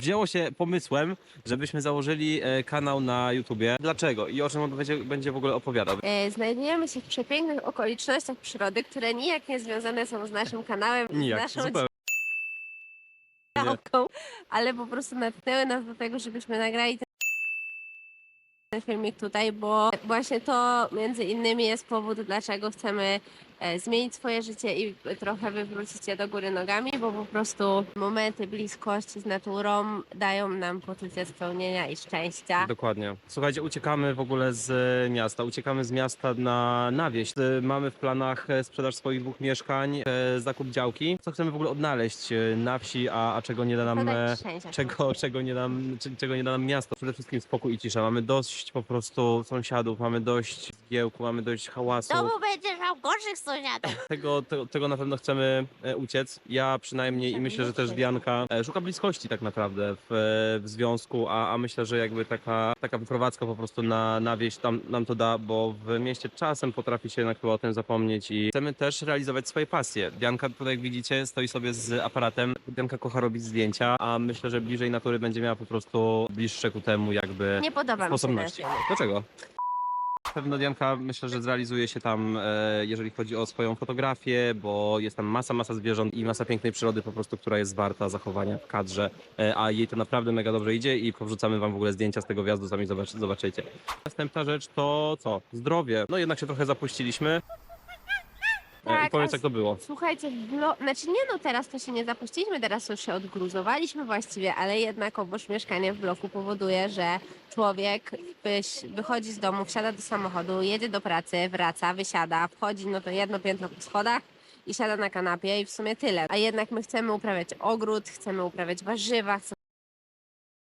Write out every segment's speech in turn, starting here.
wzięło się pomysłem, żebyśmy założyli e, kanał na YouTubie. Dlaczego i o czym on będzie, będzie w ogóle opowiadał. E, Znajdujemy się w przepięknych okolicznościach przyrody, które nijak nie związane są z naszym kanałem, Nijak, z naszą zupełnie. działką, ale po prostu natknęły nas do tego, żebyśmy nagrali ten- ten filmik tutaj, bo właśnie to między innymi jest powód, dlaczego chcemy zmienić swoje życie i trochę wywrócić je do góry nogami, bo po prostu momenty bliskości z naturą dają nam poczucie spełnienia i szczęścia. Dokładnie. Słuchajcie, uciekamy w ogóle z e, miasta. Uciekamy z miasta na, na wieś. E, Mamy w planach e, sprzedaż swoich dwóch mieszkań, e, zakup działki. Co chcemy w ogóle odnaleźć e, na wsi, a, a czego nie da nam... E. Czego, czego, nie nam, czego nie da nam miasto. Przede wszystkim spokój i cisza. Mamy dość po prostu sąsiadów, mamy dość zgiełku, mamy dość hałasu. Domu będziesz miał gorszych sąsiadów. Tego, tego, tego na pewno chcemy e, uciec. Ja przynajmniej i myślę, że też Dianka e, szuka bliskości tak naprawdę w, e, w związku, a, a myślę, że jakby taka, taka wyprowadzka po prostu na, na wieś tam, nam to da, bo w mieście czasem potrafi się jednak chyba o tym zapomnieć i chcemy też realizować swoje pasje. Dianka tutaj jak widzicie stoi sobie z aparatem. Dianka kocha robić zdjęcia, a myślę, że bliżej natury będzie miała po prostu bliższe ku temu jakby Nie podoba mi się ten sposobności. film. Dlaczego? Pewno Dianka myślę, że zrealizuje się tam, e, jeżeli chodzi o swoją fotografię, bo jest tam masa, masa zwierząt i masa pięknej przyrody po prostu, która jest warta zachowania w kadrze, e, a jej to naprawdę mega dobrze idzie i powrzucamy wam w ogóle zdjęcia z tego wjazdu, sami zobacz, zobaczycie. Następna rzecz to co? Zdrowie. No jednak się trochę zapuściliśmy. E, I Tak, powiedz a jak to było. Słuchajcie, w blo... znaczy nie no, teraz to się nie zapuściliśmy, teraz już się odgruzowaliśmy właściwie, ale jednak obóz mieszkania w bloku powoduje, że człowiek wyś... wychodzi z domu, wsiada do samochodu, jedzie do pracy, wraca, wysiada, wchodzi no to jedno piętro po schodach i siada na kanapie i w sumie tyle. A jednak my chcemy uprawiać ogród, chcemy uprawiać warzywa, chcemy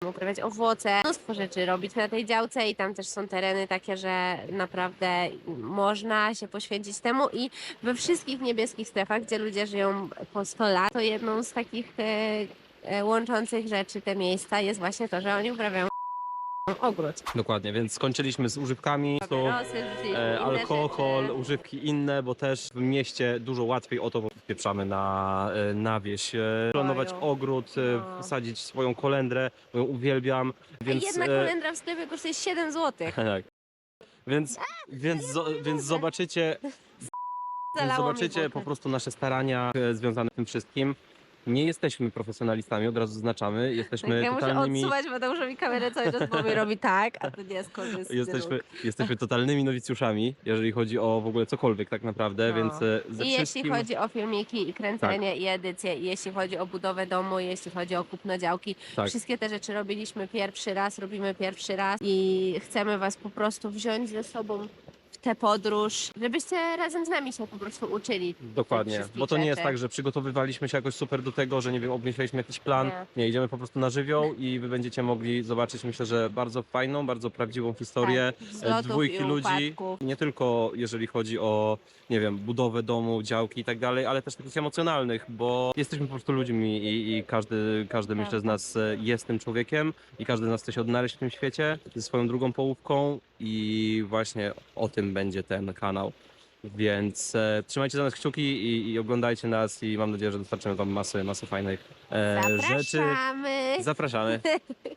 uprawiać owoce, mnóstwo rzeczy robić na tej działce i tam też są tereny takie, że naprawdę można się poświęcić temu. I we wszystkich niebieskich strefach, gdzie ludzie żyją po 100 lat, to jedną z takich e, e, łączących rzeczy te miejsca jest właśnie to, że oni uprawiają ogród. Dokładnie, więc skończyliśmy z używkami. To e, alkohol, używki inne, bo też w mieście dużo łatwiej o to bo pieprzamy na, e, na wieś. E, planować ogród, e, No. sadzić swoją kolendrę, bo ją uwielbiam. Więc, Jedna e, kolendra w sklepie kosztuje 7 zł. tak. Więc, więc, zo, więc zobaczycie, więc Zalało mi zobaczycie po prostu nasze starania e, związane z tym wszystkim. Nie jesteśmy profesjonalistami, od razu zaznaczamy. Jesteśmy Ja muszę totalnymi... odsuwać Mateuszowi kamerę cały czas, bo mi robi tak, a to nie jest. Jesteśmy, jesteśmy totalnymi nowicjuszami, jeżeli chodzi o w ogóle cokolwiek tak naprawdę, No. więc e, ze I jeśli wszystkim... Tak. chodzi o filmiki i kręcenie i edycję, i jeśli chodzi o budowę domu, jeśli chodzi o kupno działki, Tak. wszystkie te rzeczy robiliśmy pierwszy raz, robimy pierwszy raz i chcemy was po prostu wziąć ze sobą tę podróż, żebyście razem z nami się po prostu uczyli. Dokładnie, bo to nie jest tak, że przygotowywaliśmy się jakoś super do tego, że nie wiem, obmyśleliśmy jakiś plan. Nie. Nie, idziemy po prostu na żywioł i wy będziecie mogli zobaczyć, myślę, że bardzo fajną, bardzo prawdziwą historię Tak, e, wzlotów dwójki i ludzi. upadków. Nie tylko jeżeli chodzi o, nie wiem, budowę domu, działki i tak dalej, ale też takich emocjonalnych, bo jesteśmy po prostu ludźmi i, i każdy, każdy myślę z nas e, jest tym człowiekiem i każdy z nas chce się odnaleźć w tym świecie ze swoją drugą połówką i właśnie o tym będzie ten kanał. Więc e, trzymajcie za nas kciuki i, i oglądajcie nas i mam nadzieję, że dostarczymy wam masy, masy fajnych e, rzeczy. Zapraszamy! Zapraszamy.